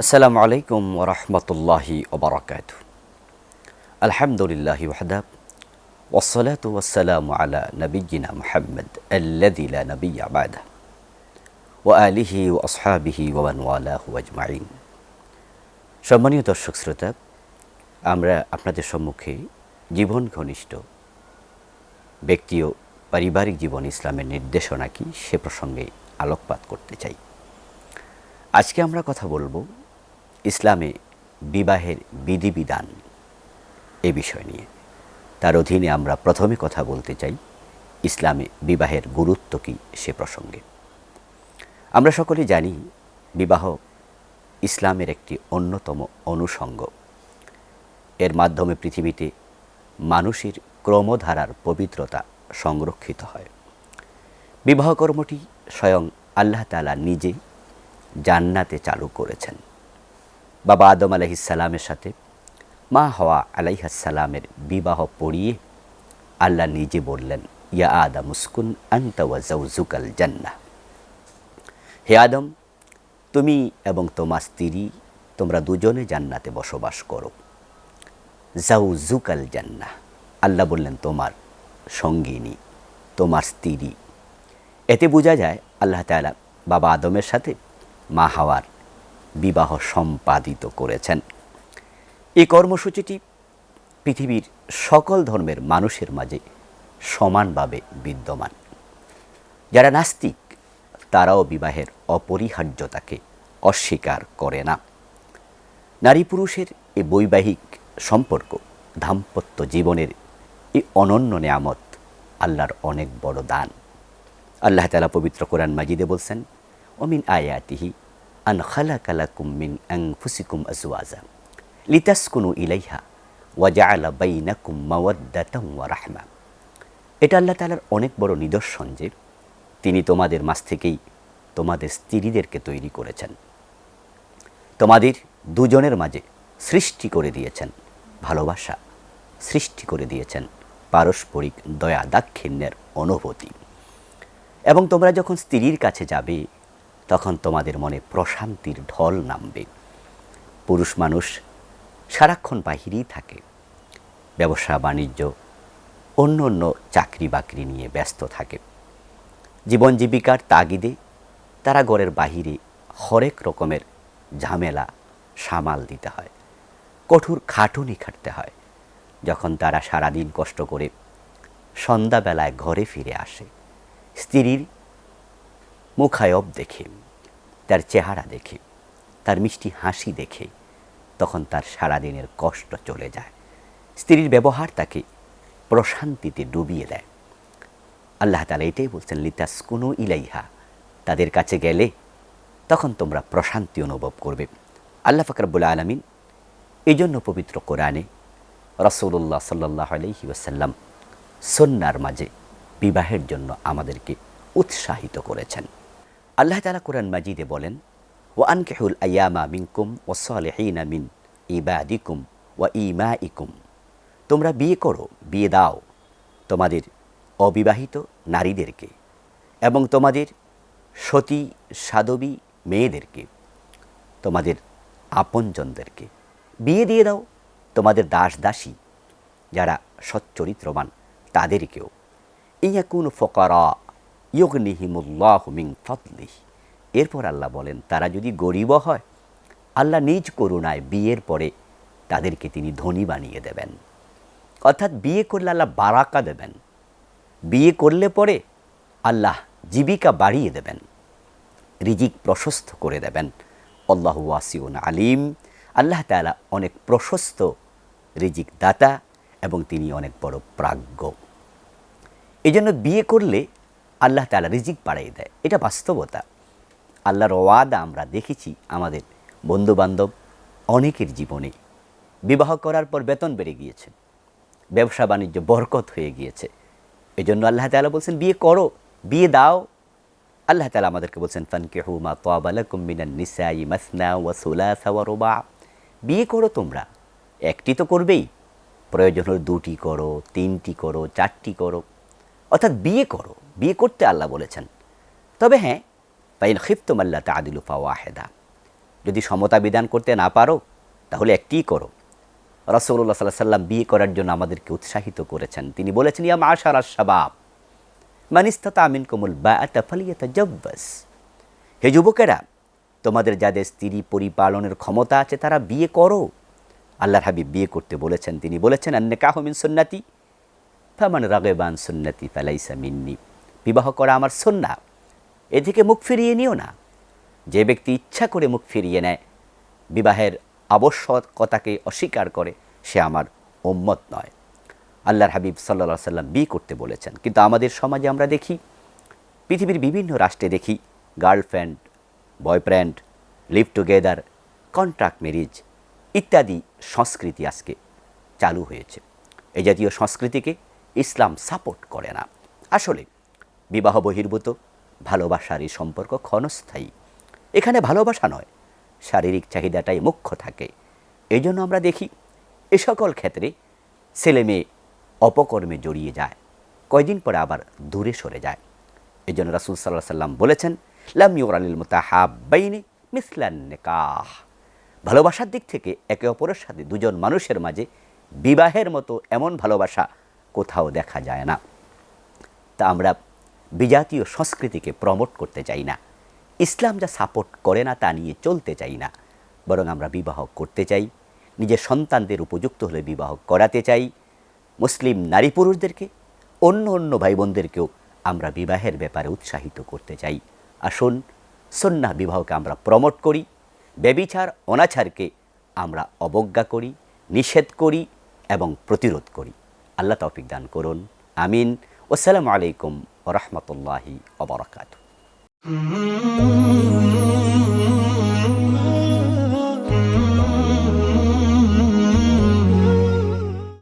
আসসালামু আলাইকুম ওরহমতুল্লাহি ওবরাকাত আলহামদুলিল্লাহ ওয়াহদাব ওসলাত ওয়াসালাম আলা নবীনা মোহাম্মদ আল্লাদিলা নবী আবাদা ও আলিহি ও আসহাবিহি ওয়ানওয়ালাহু আজমাইন সম্মানীয় দর্শক শ্রোতা, আমরা আপনাদের সম্মুখে জীবন ঘনিষ্ঠ ব্যক্তি ও পারিবারিক জীবন ইসলামের নির্দেশনা কি সে প্রসঙ্গে আলোকপাত করতে চাই। আজকে আমরা কথা বলব ইসলামে বিবাহের বিধিবিধান এ বিষয় নিয়ে। তার অধীনে আমরা প্রথমে কথা বলতে চাই, ইসলামে বিবাহের গুরুত্ব কী সে প্রসঙ্গে। আমরা সকলে জানি, বিবাহ ইসলামের একটি অন্যতম অনুষঙ্গ। এর মাধ্যমে পৃথিবীতে মানুষের ক্রমধারার পবিত্রতা সংরক্ষিত হয়। বিবাহ কর্মটি স্বয়ং আল্লাহ তালা নিজে জান্নাতে চালু করেছেন। বাবা আদম আলহিসাল্লামের সাথে মা হওয়া আলাইহাসাল্লামের বিবাহ পড়িয়ে আল্লাহ নিজে বললেন, ইয়া আদম উস্কুন আন্তওয়াজাউজুকাল জান্না হে আদম, তুমি এবং তোমার স্ত্রী, তোমরা দুজনে জান্নাতে বসবাস করো। জাউজুকাল জান্না আল্লাহ বললেন, তোমার সঙ্গিনী, তোমার স্ত্রী। এতে বোঝা যায়, আল্লাহ তালা বাবা আদমের সাথে মা হাওয়ার বিবাহ সম্পাদিত করেছেন। এই কর্মসূচিটি পৃথিবীর সকল ধর্মের মানুষের মাঝে সমানভাবে বিদ্যমান। যারা নাস্তিক, তারাও বিবাহের অপরিহার্যতাকে অস্বীকার করে না। নারী পুরুষের এই বৈবাহিক সম্পর্ক, দাম্পত্য জীবনের এই অনন্য নেয়ামত আল্লাহর অনেক বড় দান। আল্লাহ তালা পবিত্র কোরআন মাজিদে বলছেন অমিন আয়াতিহি আন খালা কালাকুম মিন আং ফুসিকুম আজওয়াজা লিতাসকুনু ইলাইহা ওয়াজা আলা বাইনাকুম মাওয়াদ্দাতাম ওয়া রাহমা। এটা আল্লাহ তালার অনেক বড় নিদর্শন যে তিনি তোমাদের মাঝ থেকেই তোমাদের স্ত্রীদেরকে তৈরি করেছেন। তোমাদের দুজনের মাঝে সৃষ্টি করে দিয়েছেন, ভালোবাসা সৃষ্টি করে দিয়েছেন। পারস্পরিক দয়া দাক্ষিণ্যের অনুভূতি। এবং তোমরা যখন স্ত্রীর কাছে যাবে, তখন তোমাদের মনে প্রশান্তির ঢল নামবে। পুরুষ মানুষ সারাক্ষণ বাহিরেই থাকে। ব্যবসা, বাণিজ্য, অন্য অন্য চাকরি বাকরি নিয়ে ব্যস্ত থাকে। জীবন জীবিকার তাগিদে তারা ঘরের বাহিরে হরেক রকমের ঝামেলা সামাল দিতে হয়। কঠোর খাটুনি খাটতে হয়। যখন তারা সারাদিন কষ্ট করে সন্ধ্যাবেলায় ঘরে ফিরে আসে, স্ত্রীর মুখায়ব দেখে, তার চেহারা দেখে, তার মিষ্টি হাসি দেখে তখন তার সারাদিনের কষ্ট চলে যায়। স্ত্রীর ব্যবহার তাকে প্রশান্তিতে ডুবিয়ে দেয়। আল্লাহ তালা এটাই বলছেন লিতাস কোনো ইলাইহা। তাদের কাছে গেলে তখন তোমরা প্রশান্তি অনুভব করবে। আল্লাহ ফকরাবুল আলমিন এই জন্য পবিত্র কোরআনে রসুল্লাহ সাল্লাহ আলহি ওসাল্লাম সন্ন্যার মাঝে বিবাহের জন্য আমাদেরকে উৎসাহিত করেছেন। আল্লাহ তালা কোরআন মাজিদে বলেন ও আনকেহুল আয়ামা মিনকুম ও সালেহিনা মিন ইবাদিকুম ওয়া ইমা ইকুম তোমরা বিয়ে করো, বিয়ে দাও। তোমাদের অবিবাহিত নারীদেরকে এবং তোমাদের সতী, সাধবী মেয়েদেরকে, তোমাদের আপনজনদেরকে বিয়ে দিয়ে দাও। তোমাদের দাস দাসী, যারা সচ্চরিত্রবান, তাদেরকেও। ইয়াকুন ফকরা ইয়গনিহিমুল্লাহ মিং ফতলিহ এরপর আল্লাহ বলেন, তারা যদি গরিব হয়, আল্লাহ নিজ করুণায় বিয়ের পরে তাদেরকে তিনি ধনী বানিয়ে দেবেন। অর্থাৎ বিয়ে করলে আল্লাহ বারাকা দেবেন। বিয়ে করলে পরে আল্লাহ জীবিকা বাড়িয়ে দেবেন। রিজিক প্রশস্ত করে দেবেন। আল্লাহ ওয়াসিউন আলিম। আল্লাহ তালা অনেক প্রশস্ত রিজিক দাতা এবং তিনি অনেক বড় প্রাজ্ঞ। এই জন্য বিয়ে করলে আল্লাহ তালা রিজিক বাড়াই দেয়। এটা বাস্তবতা। আল্লাহর ওয়াদা আমরা দেখেছি আমাদের বন্ধুবান্ধব অনেকের জীবনে। বিবাহ করার পর বেতন বেড়ে গিয়েছে। ব্যবসা বাণিজ্য বরকত হয়ে গিয়েছে। এই জন্য আল্লাহ তালা বলছেন, বিয়ে করো, বিয়ে দাও। আল্লাহ তালা আমাদেরকে বলছেন, ফানকেহু মা তোয়াবালাকুম কুম্বিনা নিসাই মাসনা ওয়া সুলাসা ওয়া রুবা। বিয়ে করো তোমরা। একটি তো করবেই। প্রয়োজন হলে দুটি করো, তিনটি করো, চারটি করো। অর্থাৎ বিয়ে করো, বিয়ে করতে আল্লাহ বলেছেন। তবে হ্যাঁ পাইল খিফতুম আল্লাহ তাদিলু ফাওয়াহেদা যদি সমতা বিধান করতে না পারো, তাহলে একটিই করো। রসৌল্লা সাল্লাহ সাল্লাম বিয়ে করার জন্য আমাদেরকে উৎসাহিত করেছেন। তিনি বলেছেন, ইয়া মাশার শাবাব মানিস্তাতা আমিন কমুল বা ফালিয়াতা জব্বাস হে যুবকেরা, তোমাদের যাদের স্ত্রী পরিপালনের ক্ষমতা আছে, তারা বিয়ে করো। আল্লাহর হাবিব বিয়ে করতে বলেছেন, তিনি বলেছেন আন্নে কাহমিন সুন্নাতি, ফামান রাগেবান সুন্নাতি ফালাইসা মিন্নি। বিবাহ করা আমার সন্না এ থেকে মুখ ফিরিয়ে নিও না। যে ব্যক্তি ইচ্ছা করে মুখ ফিরিয়ে নেয়, বিবাহের আবশ্যকতাকে অস্বীকার করে, সে আমার ওম্মত নয়। আল্লাহর হাবিব সাল্লা সাল্লাম বিয়ে করতে বলেছেন। কিন্তু আমাদের সমাজে আমরা দেখি, পৃথিবীর বিভিন্ন রাষ্ট্রে দেখি, girlfriend, boyfriend, live together, contract marriage ইত্যাদি সংস্কৃতি আজকে চালু হয়েছে। এই জাতীয় সংস্কৃতিকে ইসলাম সাপোর্ট করে না। আসলে বিবাহ বহির্ভূত, ভালোবাসার এই সম্পর্ক ক্ষণস্থায়ী। এখানে ভালোবাসা নয়, শারীরিক চাহিদাটাই মুখ্য থাকে। এই জন্য আমরা দেখি, এ সকল ক্ষেত্রে ছেলে মেয়ে অপকর্মে জড়িয়ে যায়, কয়দিন পরে আবার দূরে সরে যায়। এই জন্য রাসুল সাল্লাহ সাল্লাম বলেছেন, লাম ইউরানিল মোতাহাব্বাইনি মিসলান নেকাহ। ভালোবাসার দিক থেকে একে অপরের সাথে দুজন মানুষের মাঝে বিবাহের মতো এমন ভালোবাসা কোথাও দেখা যায় না। তা আমরা বিজাতীয় সংস্কৃতিকে প্রমোট করতে চাই না। ইসলাম যা সাপোর্ট করে না তা নিয়ে চলতে চাই না। বরং আমরা বিবাহ করতে চাই, নিজের সন্তানদের উপযুক্ত হলে বিবাহ করাতে চাই, মুসলিম নারী পুরুষদেরকে অন্য অন্য ভাই বোনদেরকেও আমরা বিবাহের ব্যাপারে উৎসাহিত করতে চাই। আসুন সন্না বিবাহকে আমরা প্রমোট করি। ব্যবিচার অনাচারকে আমরা অবজ্ঞা করি, নিষেধ করি এবং প্রতিরোধ করি। আল্লাহ তৌফিক দান করুন। আমিন। আসসালামু আলাইকুম রহমতুল্লাহি অবরাকাত.